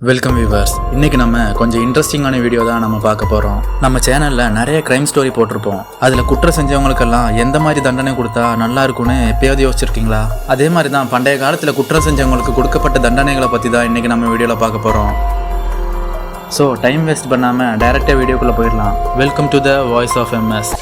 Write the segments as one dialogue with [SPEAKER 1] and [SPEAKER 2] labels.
[SPEAKER 1] Welcome viewers இன்னைக்கு நம்ம கொஞ்சம் இன்ட்ரெஸ்டிங்கான வீடியோ தான் நம்ம பார்க்க போகிறோம் நம்ம சேனலில் நிறைய க்ரைம் ஸ்டோரி போட்டிருப்போம். அதில் குற்றம் செஞ்சவங்களுக்கெல்லாம் எந்த மாதிரி தண்டனை கொடுத்தா நல்லா இருக்கும்னு எப்பயாவது யோசிச்சிருக்கீங்களா? அதே மாதிரி தான் பண்டைய காலத்தில் குற்றம் செஞ்சவங்களுக்கு கொடுக்கப்பட்ட தண்டனைகளை பற்றி தான் இன்னைக்கு நம்ம வீடியோவில் பார்க்க போகிறோம் ஸோ டைம் வேஸ்ட் பண்ணாமல் டைரெக்டாக வீடியோக்குள்ளே போயிடலாம். Welcome to the voice of MS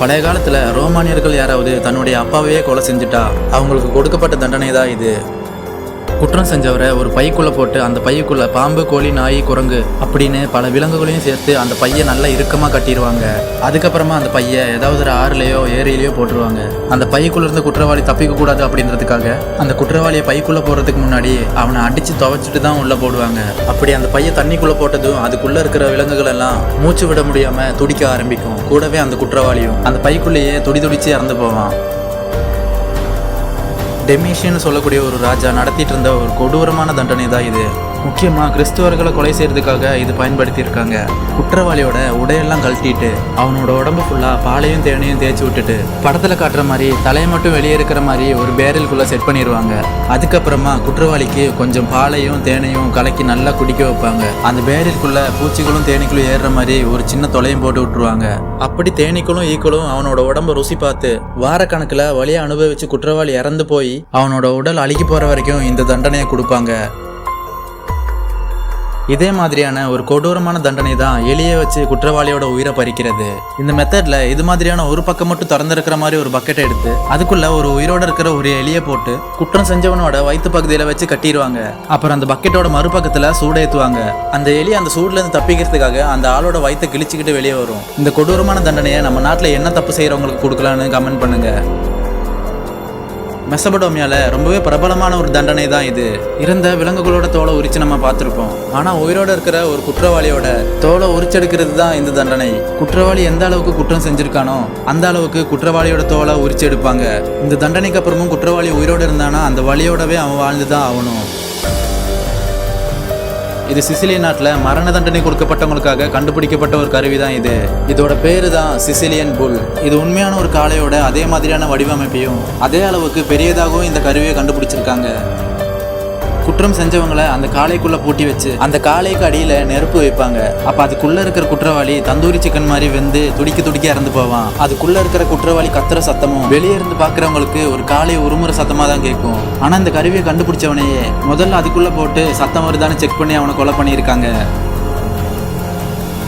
[SPEAKER 1] பழைய காலத்துல ரோமானியர்கள் யாராவது தன்னுடைய அப்பாவையே கொலை செஞ்சுட்டா அவங்களுக்கு கொடுக்கப்பட்ட தண்டனை தான் இது. குற்றம் செஞ்சவரை ஒரு பைக்குள்ளே போட்டு அந்த பைக்குள்ளே பாம்பு கோழி நாய் குரங்கு அப்படின்னு பல விலங்குகளையும் சேர்த்து அந்த பையை நல்லா இறுக்கமாக கட்டிடுவாங்க. அதுக்கப்புறமா அந்த பையை ஏதாவது ஒரு ஆறுலையோ ஏரியிலையோ போட்டுருவாங்க. அந்த பைக்குள்ளே இருந்து குற்றவாளி தப்பிக்க கூடாது அப்படின்றதுக்காக அந்த குற்றவாளியை பைக்குள்ளே போகிறதுக்கு முன்னாடி அவனை அடித்து துவைச்சிட்டு தான் உள்ளே போடுவாங்க. அப்படி அந்த பையை தண்ணிக்குள்ளே போட்டதும் அதுக்குள்ளே இருக்கிற விலங்குகள் எல்லாம் மூச்சு விட முடியாமல் துடிக்க ஆரம்பிக்கும். கூடவே அந்த குற்றவாளியும் அந்த பைக்குள்ளேயே துடி துடிச்சு இறந்து போவான். டெமிஷியன் சொல்லக்கூடிய ஒரு ராஜா நடத்திட்டு இருந்த ஒரு கொடூரமான தண்டனை தான் இது. முக்கியமாக கிறிஸ்துவர்களை கொலை செய்யறதுக்காக இது பயன்படுத்தியிருக்காங்க. குற்றவாளியோட உடையெல்லாம் கழட்டிட்டு அவனோட உடம்பு ஃபுல்லாக பாலையும் தேனையும் தேய்ச்சி விட்டுட்டு படத்தில் காட்டுற மாதிரி தலையை மட்டும் வெளியே இருக்கிற மாதிரி ஒரு பேரலுக்குள்ளே செட் பண்ணிடுவாங்க அதுக்கப்புறமா குற்றவாளிக்கு கொஞ்சம் பாலையும் தேனையும் கலக்கி நல்லா குடிக்க வைப்பாங்க. அந்த பேரலுக்குள்ள பூச்சிகளும் தேனீக்களும் ஏறுற மாதிரி ஒரு சின்ன தொலையும் போட்டு விட்டுருவாங்க. அப்படி தேனீக்களும் ஈக்களும் அவனோட உடம்ப ருசி பார்த்து வாரக்கணக்கில் வழியை அனுபவிச்சு குற்றவாளி இறந்து போய் அவனோட உடல் அழுகி போகிற வரைக்கும் இந்த தண்டனையை கொடுப்பாங்க. இதே மாதிரியான ஒரு கொடூரமான தண்டனை தான் எலியை வச்சு குற்றவாளியோட உயிரை பறிக்கிறது. இந்த மெத்தட்ல இது மாதிரியான ஒரு பக்கம் மட்டும் திறந்திருக்கிற மாதிரி ஒரு பக்கெட்டை எடுத்து அதுக்குள்ள ஒரு உயிரோட இருக்கிற ஒரு எலியை போட்டு குற்றம் செஞ்சவனோட வயிற்று பகுதியில வச்சு கட்டிடுவாங்க. அப்புறம் அந்த பக்கெட்டோட மறுபக்கத்துல சூடேத்துவாங்க. அந்த எலி அந்த சூடுல இருந்து தப்பிக்கிறதுக்காக அந்த ஆளோட வயித்தை கிழிச்சுக்கிட்டு வெளியே வரும். இந்த கொடூரமான தண்டனையை நம்ம நாட்டில் என்ன தப்பு செய்யறவங்களுக்கு கொடுக்கலான்னு கமெண்ட் பண்ணுங்க. மெசபடோமியால ரொம்பவே பிரபலமான ஒரு தண்டனை தான் இது. இறந்த விலங்குகளோட தோலை உரிச்சு நம்ம பார்த்துருப்போம். ஆனா உயிரோட இருக்கிற ஒரு குற்றவாளியோட தோலை உரிச்செடுக்கிறது தான் இந்த தண்டனை. குற்றவாளி எந்த அளவுக்கு குற்றம் செஞ்சிருக்கானோ அந்த அளவுக்கு குற்றவாளியோட தோலை உரிச்சு எடுப்பாங்க. இந்த தண்டனைக்கு அப்புறமும் குற்றவாளி உயிரோடு இருந்தானா அந்த வழியோடவே அவன் வாழ்ந்து தான் ஆகணும். இது சிசிலியன் நாட்டில் மரண தண்டனை கொடுக்கப்பட்டவங்களுக்காக கண்டுபிடிக்கப்பட்ட ஒரு கருவி தான் இது. இதோட பேரு தான் சிசிலியன் புல். இது உண்மையான ஒரு காளையோட அதே மாதிரியான வடிவமைப்பையும் அதே அளவுக்கு பெரியதாகவும் இந்த கருவியை கண்டுபிடிச்சிருக்காங்க. குற்றம் செஞ்சவங்களை அந்த காளைக்குள்ள பூட்டி வச்சு அந்த காளைக்கு அடியில நெருப்பு வைப்பாங்க. அப்ப அதுக்குள்ள இருக்கிற குற்றவாளி தந்தூரி சிக்கன் மாதிரி வெந்து துடிக்க துடிக்க இறந்து போவான். அதுக்குள்ள இருக்கிற குற்றவாளி கத்துற சத்தமும் வெளியே இருந்து பாக்குறவங்களுக்கு ஒரு காளை உருமுற சத்தமா தான் கேட்கும். ஆனா இந்த கருவியை கண்டுபிடிச்சவனையே முதல்ல அதுக்குள்ள போட்டு சத்தம் வருதான்னு செக் பண்ணி அவனை கொலை பண்ணியிருக்காங்க.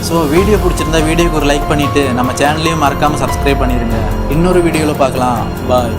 [SPEAKER 1] ஸோ வீடியோ பிடிச்சிருந்தா வீடியோக்கு ஒரு லைக் பண்ணிட்டு நம்ம சேனலையும் மறக்காம சப்ஸ்கிரைப் பண்ணிடுங்க இன்னொரு வீடியோவில் பார்க்கலாம். பாய்